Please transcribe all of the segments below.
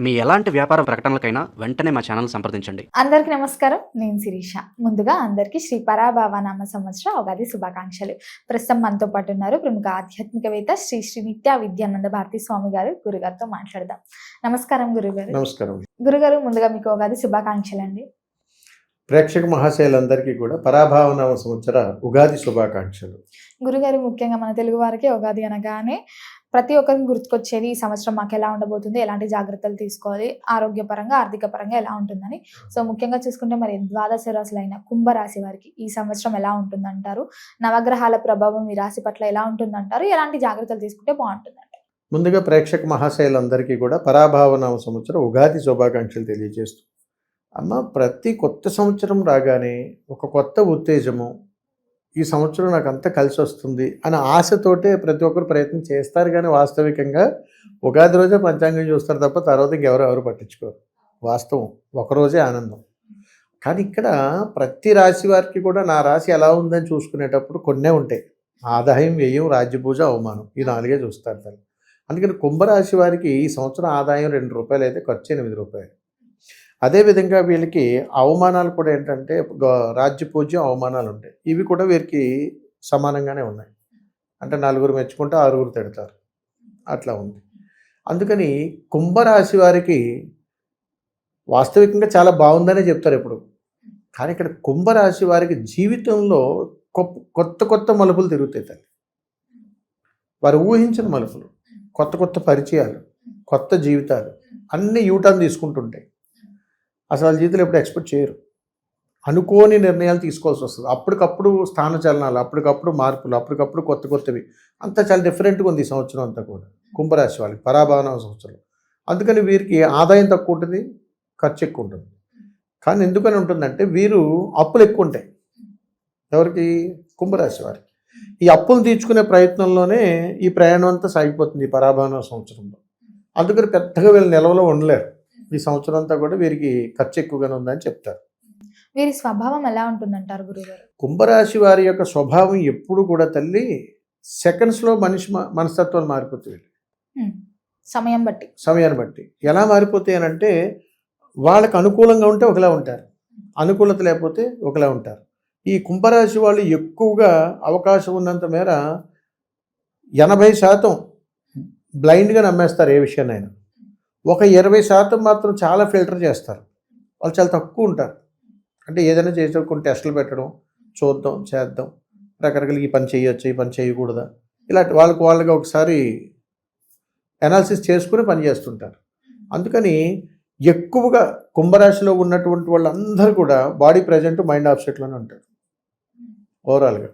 మీ ఎలాంటి వ్యాపార ప్రకటనలకైనా వెంటనే మా ఛానల్ సంప్రదించండి. అందరికీ నమస్కారం. నేను శిరీష. ముందుగా అందరికీ శ్రీ పరాభావ నామ సంవత్సర ఉగాది శుభాకాంక్షలు. ప్రస్తుతం మనతో పాటు ఉన్నారు ప్రముఖ ఆధ్యాత్మికవేత్త శ్రీ శ్రీ నిత్య విద్యానంద భారతి స్వామి గారు. గురుగారితో మాట్లాడదాం. నమస్కారం గురుగారు. నమస్కారం. గురుగారు ముందుగా మీకు ఉగాది శుభాకాంక్షలు అండి ప్రేక్షక మహాశయులందరికీ కూడా పరాభావనామ సంవత్సర ఉగాది శుభాకాంక్షలు. గురుగారు ముఖ్యంగా మన తెలుగు వారికి ఉగాది అనగానే ప్రతి ఒక్కరికి గుర్తుకొచ్చేది ఈ సంవత్సరం మాకు ఎలా ఉండబోతుంది ఎలాంటి జాగ్రత్తలు తీసుకోవాలి ఆరోగ్యపరంగా ఆర్థిక పరంగా ఎలా ఉంటుందని. సో ముఖ్యంగా చూసుకుంటే మరి ద్వాదశ రాశులైన కుంభరాశి వారికి ఈ సంవత్సరం ఎలా ఉంటుందంటారు? నవగ్రహాల ప్రభావం ఈ రాశి పట్ల ఎలా ఉంటుందంటారు? ఎలాంటి జాగ్రత్తలు తీసుకుంటే బాగుంటుందంటారు ముందుగా ప్రేక్షక మహాశైలందరికీ కూడా పరాభావనామ సంవత్సరం ఉగాది శుభాకాంక్షలు తెలియజేస్తూ. అమ్మ ప్రతి కొత్త సంవత్సరం రాగానే ఒక కొత్త ఉత్తేజము ఈ సంవత్సరం నాకు అంతా కలిసి వస్తుంది అనే ఆశతోటే ప్రతి ఒక్కరు ప్రయత్నం చేస్తారు కానీ వాస్తవికంగా ఉగాది రోజే పంచాంగం చూస్తారు తప్ప తర్వాత ఇంకెవరు ఎవరు పట్టించుకోరు. వాస్తవం. ఒకరోజే ఆనందం. కానీ ఇక్కడ ప్రతి రాశి వారికి కూడా నా రాశి ఎలా ఉందని చూసుకునేటప్పుడు కొన్నే ఉంటాయి. ఆదాయం వ్యయం రాజ్యపూజ అవమానం ఈ నాలుగే చూస్తారు తల్లి అందుకని కుంభరాశి వారికి ఈ సంవత్సరం ఆదాయం రెండు రూపాయలు అయితే ఖర్చు ఎనిమిది రూపాయలు. అదేవిధంగా వీళ్ళకి అవమానాలు కూడా ఏంటంటే రాజ్య పూజ్యం అవమానాలు ఉంటాయి. ఇవి కూడా వీరికి సమానంగానే ఉన్నాయి. అంటే నలుగురు మెచ్చుకుంటే ఆరుగురు తిడతారు. అట్లా ఉంది. అందుకని కుంభరాశి వారికి వాస్తవికంగా చాలా బాగుందనే చెప్తారు ఎప్పుడు. కానీ ఇక్కడ కుంభరాశి వారికి జీవితంలో కొత్త కొత్త మలుపులు తిరుగుతాయి తల్లి. వారు ఊహించిన మలుపులు. కొత్త కొత్త పరిచయాలు కొత్త జీవితాలు అన్ని యూటర్న్ తీసుకుంటుంటాయి. అసలు వాళ్ళ జీవితంలో ఎప్పుడు ఎక్స్పెక్ట్ చేయరు. అనుకోని నిర్ణయాలు తీసుకోవాల్సి వస్తుంది. అప్పటికప్పుడు స్థాన చలనాలు అప్పటికప్పుడు మార్పులు అప్పటికప్పుడు కొత్త కొత్తవి అంతా చాలా డిఫరెంట్గా ఉంది ఈ సంవత్సరం అంతా కూడా. కుంభరాశి వాళ్ళకి పరాభావన సంవత్సరం అందుకని వీరికి ఆదాయం తక్కువ ఉంటుంది ఖర్చు ఎక్కువ ఉంటుంది. కానీ ఎందుకని ఉంటుందంటే వీరు అప్పులు ఎక్కువ ఉంటాయి. ఎవరికి? కుంభరాశి వారికి. ఈ అప్పులు తీర్చుకునే ప్రయత్నంలోనే ఈ ప్రయాణం అంతా సాగిపోతుంది ఈ పరాభావన సంవత్సరంలో. అందుకని పెద్దగా వీళ్ళు నిలవలో ఉండలేరు. ఈ సంవత్సరం అంతా కూడా వీరికి ఖర్చు ఎక్కువగానే ఉందని చెప్తారు. వీరి స్వభావం ఎలా ఉంటుందంటారు గురుగారు? కుంభరాశి వారి యొక్క స్వభావం ఎప్పుడు కూడా తల్లి సెకండ్స్లో మనిషి మనస్తత్వాలు మారిపోతాయి. సమయం బట్టి. సమయాన్ని బట్టి. ఎలా మారిపోతాయి అని అంటే వాళ్ళకి అనుకూలంగా ఉంటే ఒకలా ఉంటారు. అనుకూలత లేకపోతే ఒకలా ఉంటారు. ఈ కుంభరాశి వాళ్ళు ఎక్కువగా అవకాశం ఉన్నంత మేర ఎనభై శాతం బ్లైండ్గా నమ్మేస్తారు ఏ విషయాన్నైనా. ఒక ఇరవై శాతం మాత్రం చాలా ఫిల్టర్ చేస్తారు. వాళ్ళు చాలా తక్కువ ఉంటారు. అంటే ఏదైనా చేసే కొన్ని టెస్టులు పెట్టడం చూద్దాం చేద్దాం. రకరకాల ఈ పని చేయొచ్చు ఈ పని చేయకూడదా? ఇలాంటి వాళ్ళకి వాళ్ళకి ఒకసారి అనాలిసిస్ చేసుకుని పని చేస్తుంటారు. అందుకని ఎక్కువగా కుంభరాశిలో ఉన్నటువంటి వాళ్ళందరూ కూడా బాడీ ప్రజెంట్ మైండ్ ఆప్సెట్లోనే ఉంటారు. ఓవరాల్గా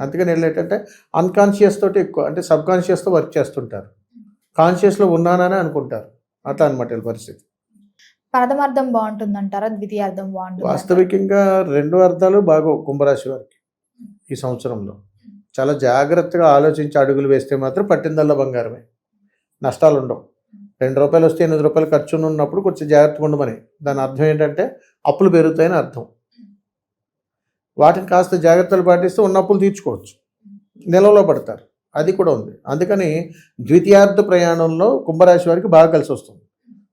అందుకని ఏంటంటే అన్కాన్షియస్ తోటి ఎక్కువ అంటే సబ్కాన్షియస్తో వర్క్ చేస్తుంటారు. కాన్షియస్లో ఉన్నానని అనుకుంటారు. అట్లా అనమాట పరిస్థితి. ప్రథమార్థం బాగుంటుందంటారా? ద్వితీయార్థం బాగుంటుంది వాస్తవికంగా రెండు అర్థాలు బాగా కుంభరాశి వారికి ఈ సంవత్సరంలో. చాలా జాగ్రత్తగా ఆలోచించి అడుగులు వేస్తే మాత్రం పట్టిందల్లా బంగారమే. నష్టాలు ఉండవు రెండు రూపాయలు వస్తే ఎనిమిది రూపాయలు ఖర్చు ఉన్నప్పుడు కొంచెం జాగ్రత్తగా ఉండమని. దాని అర్థం ఏంటంటే అప్పులు పెరుగుతాయని అర్థం. వాటిని కాస్త జాగ్రత్తలు పాటిస్తే ఉన్న అప్పులు తీర్చుకోవచ్చు. నిల్వలో పడతారు. అది కూడా ఉంది. అందుకని ద్వితీయార్థ ప్రయాణంలో కుంభరాశి వారికి బాగా కలిసి వస్తుంది.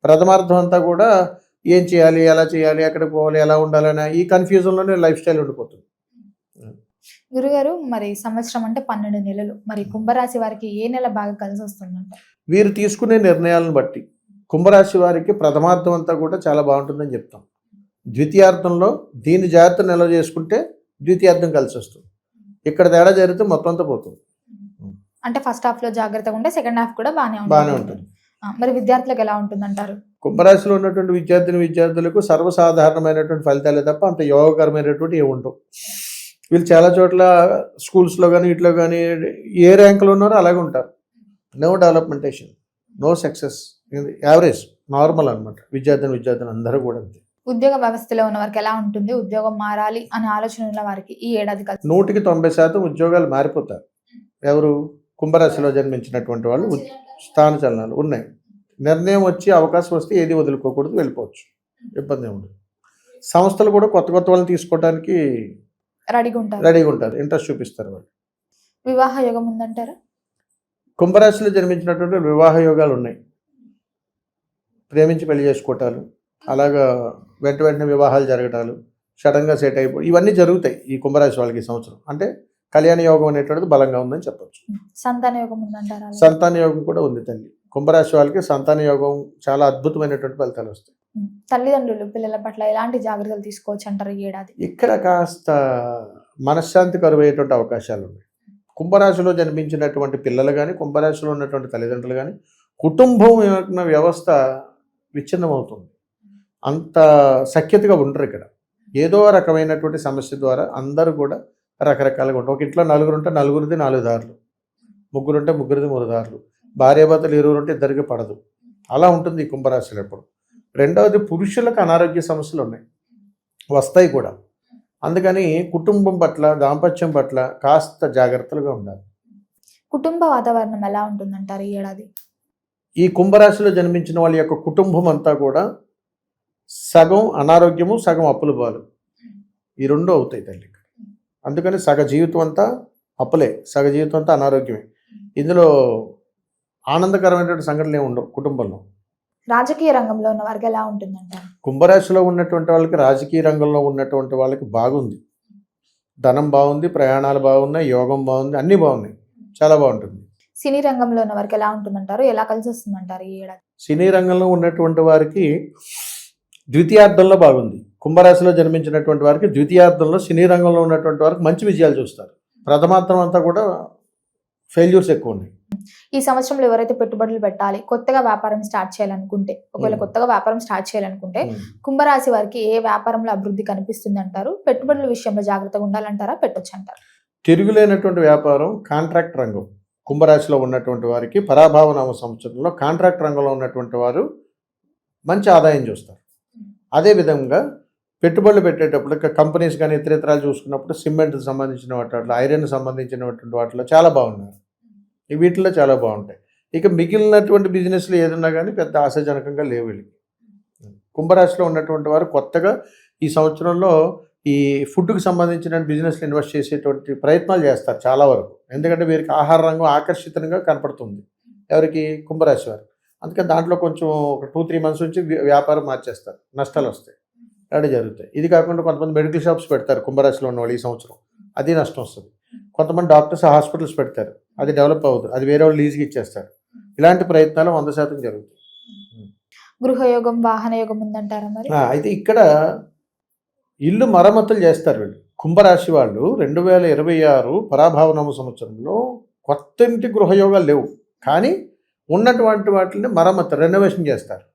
ప్రథమార్థం అంతా కూడా ఏం చేయాలి ఎలా చేయాలి ఎక్కడికి పోవాలి ఎలా ఉండాలనే ఈ కన్ఫ్యూజన్లోనే లైఫ్ స్టైల్ ఉండిపోతుంది. గురుగారు మరి సంవత్సరం అంటే పన్నెండు నెలలు. మరి కుంభరాశి వారికి ఏ నెల బాగా కలిసి వస్తుందంట? వీరు తీసుకునే నిర్ణయాలను బట్టి కుంభరాశి వారికి ప్రథమార్థం అంతా కూడా చాలా బాగుంటుందని చెప్తాం. ద్వితీయార్థంలో దీని జాగ్రత్త నిల్వ చేసుకుంటే ద్వితీయార్థం కలిసి వస్తుంది. ఇక్కడ తేడా జరిగితే మొత్తం అంతా పోతుంది. అంటే ఫస్ట్ హాఫ్లో జాగ్రత్తగా ఉంటే సెకండ్ హాఫ్ కూడా బాగానే బాగానే ఉంటుంది. ఉంటుంది మరి విద్యార్థులకు ఎలా ఉంటుందంటారు? కుంభరాశిలో ఉన్నటువంటి విద్యార్థిని విద్యార్థులకు సర్వసాధారణమైనటువంటి ఫలితాలే తప్ప అంత యోగకరమైనటువంటి ఏమి ఉండవు. వీళ్ళు చాలా చోట్ల స్కూల్స్లో కానీ ఇట్లో కానీ ఏ ర్యాంకులో ఉన్నారో అలాగే ఉంటారు. No developmentation no success average normal అనమాట విద్యార్థిని విద్యార్థిని అందరూ కూడా అంతే. ఉద్యోగ వ్యవస్థలో ఉన్న వారికి ఎలా ఉంటుంది? ఉద్యోగం మారాలి అనే ఆలోచన ఉన్న వారికి ఈ ఏడాది కలిసి నూటికి తొంభై శాతం ఉద్యోగాలు మారిపోతారు. ఎవరు? కుంభరాశిలో జన్మించినటువంటి వాళ్ళు స్థాన చలనాలు ఉన్నాయి. నిర్ణయం వచ్చి అవకాశం వస్తే ఏది వదులుకోకూడదు వెళ్ళిపోవచ్చు. ఇబ్బంది ఉండదు. సంస్థలు కూడా కొత్త కొత్త వాళ్ళని తీసుకోవడానికి రెడీగా ఉంటారు. రెడీగా ఉంటారు. ఇంట్రెస్ట్ చూపిస్తారు వాళ్ళు. వివాహ యోగం ఉందంటారా? కుంభరాశిలో జన్మించినటువంటి వివాహ యోగాలు ఉన్నాయి. ప్రేమించి పెళ్ళి చేసుకోవటాలు అలాగా వెంట వెంటనే వివాహాలు జరగటాలు సడన్గా సెట్ అయిపో ఇవన్నీ జరుగుతాయి ఈ కుంభరాశి వాళ్ళకి ఈ సంవత్సరం. అంటే కళ్యాణ యోగం అనేటువంటిది బలంగా ఉందని చెప్పొచ్చు. సంతాన యోగం ఉందంటారా? సంతాన యోగం కూడా ఉంది తల్లి. కుంభరాశి వాళ్ళకి సంతాన యోగం చాలా అద్భుతమైనటువంటి ఫలితాలు వస్తాయి. తల్లిదండ్రులు పిల్లల పట్ల ఎలాంటి జాగ్రత్తలు తీసుకోవచ్చు అంటారు ఏడాది? ఇక్కడ కాస్త మనశ్శాంతి కరువయ్యేటువంటి అవకాశాలు ఉన్నాయి. కుంభరాశిలో జన్మించినటువంటి పిల్లలు కానీ కుంభరాశిలో ఉన్నటువంటి తల్లిదండ్రులు కానీ కుటుంబం వ్యవస్థ విచ్ఛిన్నమవుతుంది. అంత సఖ్యతగా ఉండరు ఇక్కడ. ఏదో రకమైనటువంటి సమస్య ద్వారా అందరూ కూడా రకరకాలుగా ఉంటారు ఒక ఇంట్లో నలుగురు ఉంటే నలుగురిది నాలుగు దారులు. ముగ్గురు ఉంటే ముగ్గురిది మూడు దారులు. భార్యాభర్తలు ఇరువురు ఉంటే ఇద్దరికి పడదు. అలా ఉంటుంది ఈ కుంభరాశిలో ఎప్పుడు. రెండవది పురుషులకు అనారోగ్య సమస్యలు ఉన్నాయి. వస్తాయి కూడా. అందుకని కుటుంబం పట్ల దాంపత్యం పట్ల కాస్త జాగ్రత్తలుగా ఉండాలి. కుటుంబ వాతావరణం ఎలా ఉంటుందంటారు ఈ ఏడాది? ఈ కుంభరాశిలో జన్మించిన వాళ్ళ యొక్క కుటుంబం అంతా కూడా సగం అనారోగ్యము సగం అప్పుల పాలు ఈ రెండు అవుతాయి తల్లి అందుకని సగ జీవితం అంతా అప్పులే. సగ జీవితం అంతా అనారోగ్యమే. ఇందులో ఆనందకరమైనటువంటి సంఘటనలు ఏమి ఉండవు కుటుంబంలో. రాజకీయ రంగంలో ఉన్న వారికి ఎలా ఉంటుందంటారు? కుంభరాశిలో ఉన్నటువంటి వాళ్ళకి రాజకీయ రంగంలో ఉన్నటువంటి వాళ్ళకి బాగుంది. ధనం బాగుంది ప్రయాణాలు బాగున్నాయి యోగం బాగుంది అన్నీ బాగున్నాయి. చాలా బాగుంటుంది. సినీ రంగంలో ఉన్న వారికి ఎలా ఉంటుందంటారు? ఎలా కలిసి వస్తుందంటారు ఈ ఏడాది? సినీ రంగంలో ఉన్నటువంటి వారికి ద్వితీయార్థంలో బాగుంది. కుంభరాశిలో జన్మించినటువంటి వారికి ద్వితీయార్థంలో సినీ రంగంలో ఉన్నటువంటి వారికి మంచి విజయాలు చూస్తారు. ప్రథమార్థం అంతా కూడా ఫెయిల్యూర్స్ ఎక్కువ ఉన్నాయి. ఈ సంవత్సరంలో ఎవరైతే పెట్టుబడులు పెట్టాలి కొత్తగా వ్యాపారం స్టార్ట్ చేయాలనుకుంటే ఒకవేళ. కొత్తగా వ్యాపారం స్టార్ట్ చేయాలనుకుంటే కుంభరాశి వారికి ఏ వ్యాపారంలో అభివృద్ధి కనిపిస్తుంది అంటారు పెట్టుబడుల విషయంలో జాగ్రత్తగా ఉండాలంటారా? పెట్టొచ్చు అంటారు తిరుగులేనటువంటి వ్యాపారం కాంట్రాక్ట్ రంగం. కుంభరాశిలో ఉన్నటువంటి వారికి పరాభావనామ సంవత్సరంలో కాంట్రాక్ట్ రంగంలో ఉన్నటువంటి వారు మంచి ఆదాయం చూస్తారు. అదేవిధంగా పెట్టుబడులు పెట్టేటప్పుడు కంపెనీస్ కానీ ఇతరేతరాలు చూసుకున్నప్పుడు సిమెంట్కి సంబంధించిన వాటిలో ఐరన్ సంబంధించినటువంటి వాటిలో చాలా బాగున్నారు వీటిలో చాలా బాగుంటాయి. ఇక మిగిలినటువంటి బిజినెస్లు ఏదన్నా కానీ పెద్ద ఆశాజనకంగా లేవు వీళ్ళకి. కుంభరాశిలో ఉన్నటువంటి వారు కొత్తగా ఈ సంవత్సరంలో ఈ ఫుడ్కి సంబంధించిన బిజినెస్లు ఇన్వెస్ట్ చేసేటువంటి ప్రయత్నాలు చేస్తారు చాలా వరకు. ఎందుకంటే వీరికి ఆహార రంగం ఆకర్షితంగా కనపడుతుంది ఎవరికి? కుంభరాశి వారు అందుకని దాంట్లో కొంచెం ఒక టూ త్రీ మంత్స్ నుంచి వ్యాపారం మార్చేస్తారు. నష్టాలు వస్తాయి. అలాంటి జరుగుతాయి. ఇది కాకుండా కొంతమంది మెడికల్ షాప్స్ పెడతారు కుంభరాశిలో ఉన్న వాళ్ళు ఈ సంవత్సరం. అది నష్టం వస్తుంది. కొంతమంది డాక్టర్స్ హాస్పిటల్స్ పెడతారు. అది డెవలప్ అవ్వదు. అది వేరే వాళ్ళు లీజ్కి ఇచ్చేస్తారు. ఇలాంటి ప్రయత్నాలు వంద శాతం జరుగుతాయి. గృహయోగం వాహన యోగం ఉందంటారా మరి? అయితే ఇక్కడ ఇల్లు మరమ్మతులు చేస్తారు వీళ్ళు. కుంభరాశి వాళ్ళు రెండు వేల ఇరవై ఆరు పరాభావనామ సంవత్సరంలో కొత్త ఇంటి గృహయోగాలు లేవు. కానీ ఉన్నటువంటి వాటిని మరమ్మతు రెనోవేషన్ చేస్తారు.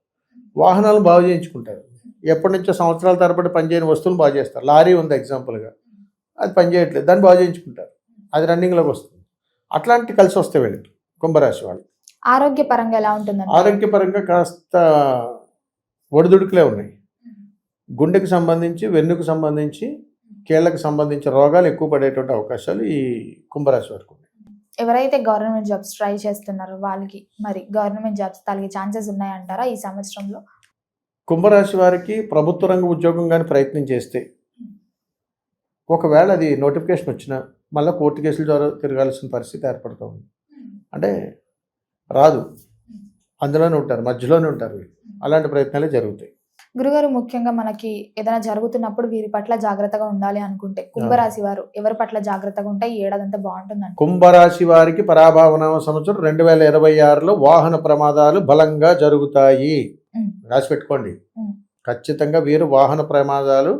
వాహనాలు బాగు చేయించుకుంటారు. ఎప్పటి నుంచో సంవత్సరాల తరబడి పనిచేయని వస్తువులు బాగు చేస్తారు. లారీ ఉంది ఎగ్జాంపుల్గా. అది పనిచేయట్లేదు దాన్ని బాగు చేయించుకుంటారు. అది రన్నింగ్లోకి వస్తుంది. అట్లాంటి కలిసి వస్తాయి వీళ్ళకి కుంభరాశి వాళ్ళు. ఆరోగ్య పరంగా ఎలా ఉంటుందంటారు? ఆరోగ్యపరంగా కాస్త ఒడిదుడుకులే ఉన్నాయి. గుండెకి సంబంధించి వెన్నుకు సంబంధించి కీళ్ళకి సంబంధించిన రోగాలు ఎక్కువ పడేటువంటి అవకాశాలు ఈ కుంభరాశి వరకు ఉన్నాయి. ఎవరైతే గవర్నమెంట్ జాబ్స్ ట్రై చేస్తున్నారో వాళ్ళకి మరి గవర్నమెంట్ జాబ్స్ తగిలే ఛాన్సెస్ ఉన్నాయంటారా ఈ సంవత్సరంలో? కుంభరాశి వారికి ప్రభుత్వ రంగ ఉద్యోగం కానీ ప్రయత్నం చేస్తే ఒకవేళ అది నోటిఫికేషన్ వచ్చినా మళ్ళీ కోర్టు కేసుల ద్వారా తిరగాల్సిన పరిస్థితి ఏర్పడుతుంది అంటే రాదు. అందులోనే ఉంటారు. మధ్యలోనే ఉంటారు. అలాంటి ప్రయత్నాలే జరుగుతాయి. గురుగారు ముఖ్యంగా మనకి ఏదైనా జరుగుతున్నప్పుడు వీరి పట్ల జాగ్రత్తగా ఉండాలి అనుకుంటే కుంభరాశి వారు ఎవరి పట్ల జాగ్రత్తగా ఉంటే ఈ ఏడాదంతా బాగుంటుంది కుంభరాశి వారికి పరాభావనామ సంవత్సరం రెండు వేల ఇరవై ఆరులో వాహన ప్రమాదాలు బలంగా జరుగుతాయి. ఉమ్. రాసి పెట్టుకోండి ఉమ్. ఖచ్చితంగా వీరు వాహన ప్రమాదాలు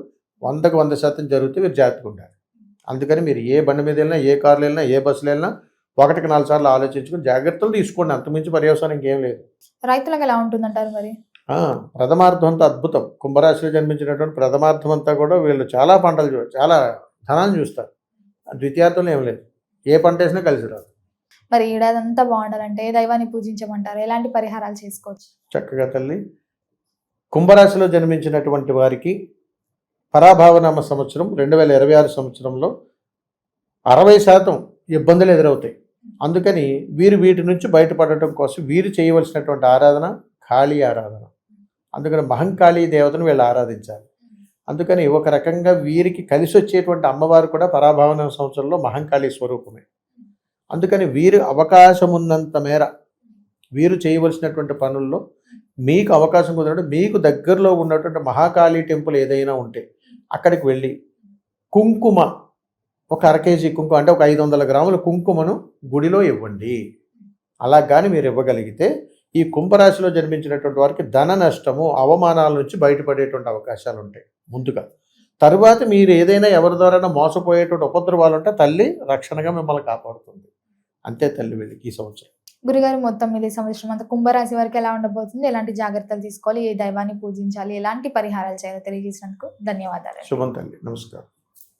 వందకు వంద శాతం జరిగితే వీరు జాగ్రత్తగా ఉండాలి. అందుకని మీరు ఏ బండి మీద వెళ్ళినా ఏ కార్లు వెళ్ళినా ఏ బస్సులు వెళ్ళినా ఒకటికి నాలుగు సార్లు ఆలోచించుకుని జాగ్రత్తలు తీసుకోండి. అంతమించి పర్యవసానం ఇంకేం లేదు. రైతులకు ఎలా ఉంటుందంటారు మరి? ప్రథమార్థం అంతా అద్భుతం. కుంభరాశిలో జన్మించినటువంటి ప్రథమార్థం అంతా కూడా వీళ్ళు చాలా పంటలు చూ చాలా ధనాన్ని చూస్తారు. ద్వితీయార్థంలో ఏం లేదు. ఏ పంట వేసినా కలిసి రాదు. మరి ఈ ఏడాదంతా బాగుండాలంటే దైవాన్ని పూజించమంటారు? ఎలాంటి పరిహారాలు చేసుకోవచ్చు? చక్కగా తల్లి. కుంభరాశిలో జన్మించినటువంటి వారికి పరాభావనామ సంవత్సరం రెండు వేల ఇరవై ఆరు సంవత్సరంలో అరవై శాతం ఇబ్బందులు ఎదురవుతాయి. అందుకని వీరు వీటి నుంచి బయటపడటం కోసం వీరు చేయవలసినటువంటి ఆరాధన కాళీ ఆరాధన. అందుకని మహంకాళీ దేవతను వీళ్ళు ఆరాధించాలి. అందుకని ఒక రకంగా వీరికి కలిసి వచ్చేటువంటి అమ్మవారు కూడా పరాభావన సంవత్సరంలో మహంకాళీ స్వరూపమే. అందుకని వీరు అవకాశం ఉన్నంత మేర వీరు చేయవలసినటువంటి పనుల్లో మీకు అవకాశం కుదరడం మీకు దగ్గరలో ఉన్నటువంటి మహాకాళీ టెంపుల్ ఏదైనా ఉంటే అక్కడికి వెళ్ళి కుంకుమ ఒక అర కేజీ కుంకుమ అంటే ఒక ఐదు వందల గ్రాముల కుంకుమను గుడిలో ఇవ్వండి. అలా కానీ మీరు ఇవ్వగలిగితే ఈ కుంభరాశిలో జన్మించినటువంటి వారికి ధన నష్టము అవమానాల నుంచి బయటపడేటువంటి అవకాశాలు ఉంటాయి ముందుగా. తరువాత మీరు ఏదైనా ఎవరి ద్వారా మోసపోయేటువంటి ఉపద్రవాలు ఉంటే తల్లి రక్షణగా మిమ్మల్ని కాపాడుతుంది. అంతే తల్లి వెళ్ళి ఈ సంవత్సరం. గురుగారు మొత్తం మీద ఈ సంవత్సరం అంతా కుంభరాశి వరకు ఎలా ఉండబోతుంది? ఎలాంటి జాగ్రత్తలు తీసుకోవాలి? ఏ దైవాన్ని పూజించాలి? ఎలాంటి పరిహారాలు చేయాలో తెలియజేసినందుకు ధన్యవాదాలు. శుభం తల్లి. నమస్కారం.